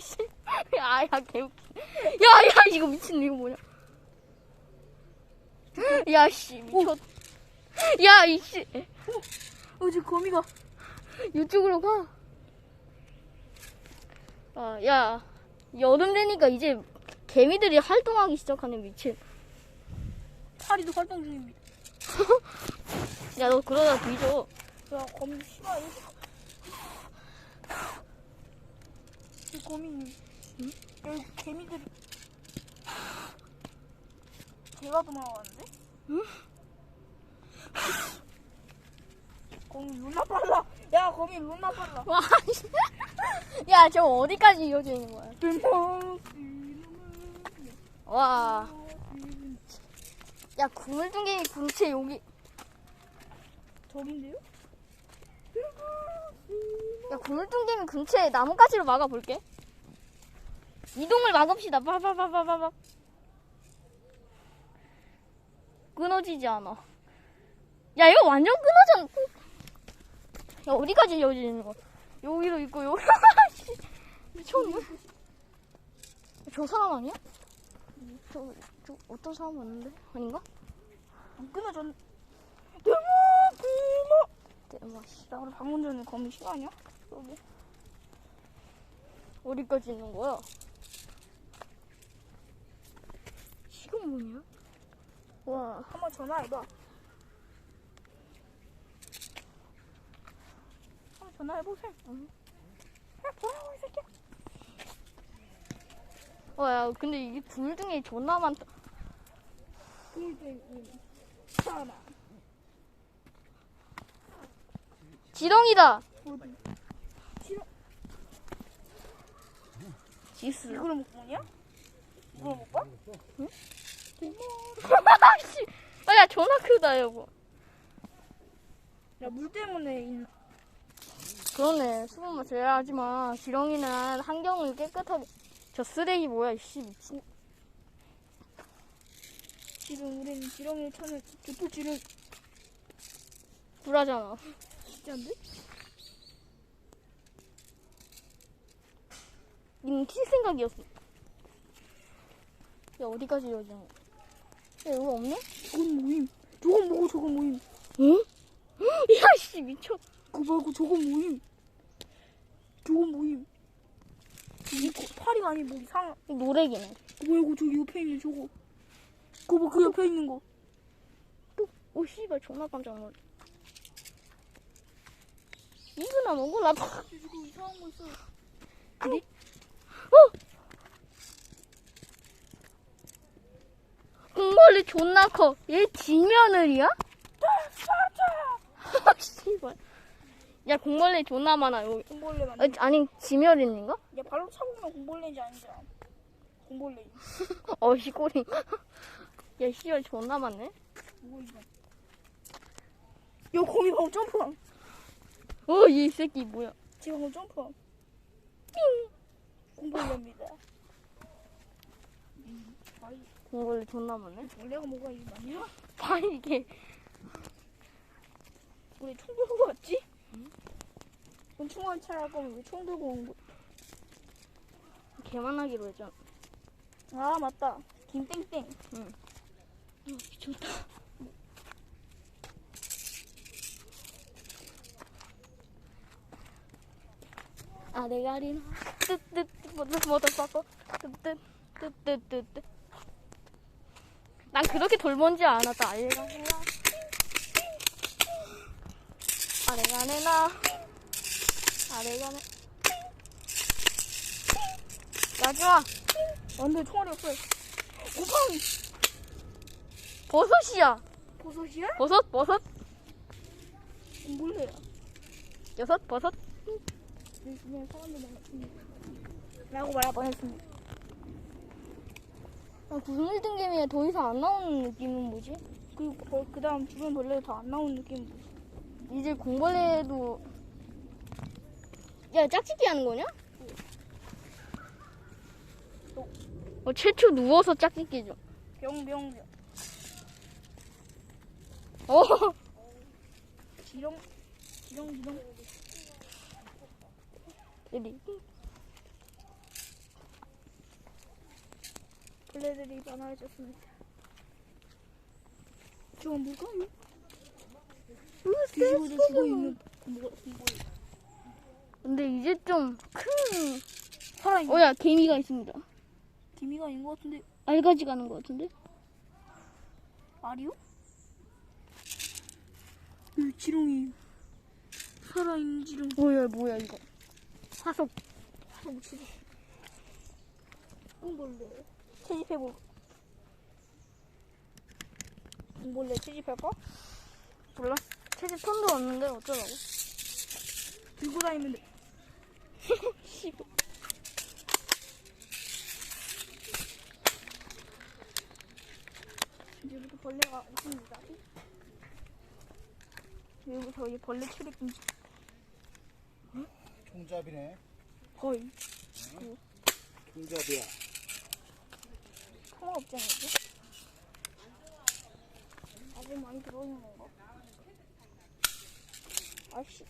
씨. 야, 야, 개웃기. 야, 야, 이거 미친, 이거 뭐냐. 야, 씨, 미쳤. 야, 이 씨. 어, 저 거미가. 이쪽으로 가. 아, 야, 여름 되니까 이제 개미들이 활동하기 시작하네, 미친. 파리도 활동 중입니다. 야, 너 그러다 뒤져. 야, 거미 심하 이 거미님. 응? 여기 개미들이. 개가 도망왔는데? 응? 거미 룬나 빨라. 야, 거미 룬나 빨라. 와, 씨. 야, 저 어디까지 이어져 있는 거야? 와. 야, 구물뚱개미 군체 여기. 저긴데요? 야, 구물뚱개미 근처에 나뭇가지로 막아볼게. 이동을 막읍시다. 빠바바바바바. 끊어지지 않아. 야, 이거 완전 끊어져. 야, 어디까지 이어지는 거? 여기로 있고, 여기로. 씨, 미쳤네. 저 사람 아니야? 저, 저, 어떤 사람 왔는데? 아닌가? 안 끊어졌. 대박, 대박. 대박, 씨. 나 우리 방금 전에 거미 싫어하냐? 여기. 어디까지 있는 거야? 지금 뭐냐? 와. 한번 전화해봐. 한번 전화해보세요. 응. 야, 뭐라고 이 새끼야? 와, 야, 근데 이게 불등이 존나 많다. 사람. 지렁이다! 어디? 싫어. 지스. 이거를 못 보냐? 이걸 못 봐? 씨. 아, 야, 존나 크다, 여보. 야, 물 때문에 이- 그러네. 수분 맞춰야 하지만, 지렁이는 환경을 깨끗하게. 저 쓰레기 뭐야, 씨, 미친. 지금 우리는 지렁이를 쳐낼 두둑지를 불하잖아. 진짜인데? 튈 생각이었어. 야, 어디까지 거야? 야, 여기 없네? 저건 모임. 저건 뭐고 저건 모임. 응? 야, 씨, 미쳐. 그거 말고 저건 모임. 저건 모임. 이 파리가 아니 뭐 이상. 노래기네. 그거 말고 저기 옆에 있는 저거. 그거 봐 그 옆에 있는 거. 오, 씨발, 존나 깜짝 놀래. 이거나 나빠. 저거 이상한 거 있어. 그래? 어! 공 벌이 존나 커. 얘 지며느리야? 아, 씨발. 야, 공벌레 존나 많아, 여기. 공벌레 맞 아, 아니, 지멸인인가? 야 발로 차보면 공벌레인지 아닌지 알아. 공벌레. 어, 시꼬리. 야, 씨발, 존나 많네. 뭐 이거. 야 거미 방금 점프함. 어, 이 새끼 뭐야. 지금 방금 점프함. 공벌레입니다. 음, 공벌레 존나 많네. 벌레가 뭐가 이게 많냐? 봐, 이게. 우리 총 들고 왔지? 응? 총알 차할 거면 왜 총 들고 온 거? 개만하기로 했잖아. 아 맞다. 김땡땡. 응. 미쳤다. 아레가리나 뜨뜨 뭐더 뭐더 빠고 뜨뜨 난 그렇게 돌먼지 않았다 아레가리나 아레가네나 아레가네 야지마 안돼 총알이 없어. 곰팡이. 버섯이야 버섯이야? 버섯 버섯 몰래야. 여섯 버섯 그냥 사람들. 라고 말할 뻔했습니다. 아, 구슬등개미가 더 이상 안 나오는 느낌은 뭐지? 그리고 거- 그 다음 주변 벌레가 다안 나오는 느낌. 이제 공벌레도 야 짝짓기 하는 거냐? 어, 최초 누워서 짝짓기 죠. 병병병. 어, 지렁 지렁 지렁. 여기 벌레들이 많아졌습니다. 저건 뭐가요? 뒤집어져 죽어 있는 뭐예요? 근데 이제 좀큰 살아 있는 어야 개미가 있습니다. 기미가 있는 것 같은데 알가지 가는 것 같은데? 알이요? 이 지렁이 살아 있는 지렁이 뭐야 뭐야 이거? 화석. 너무 치다 똥벌레 채집해볼 똥벌레 채집할까? 몰라. 채집 턴도 없는데 어쩌라고? 들고 씨발. 이제부터 벌레가 있습니다 여기부터 이 벌레 출입금 총잡이네. 거의 총잡이야. 통화 없지 않았지? 아주 많이 들어오는 건가? 아씨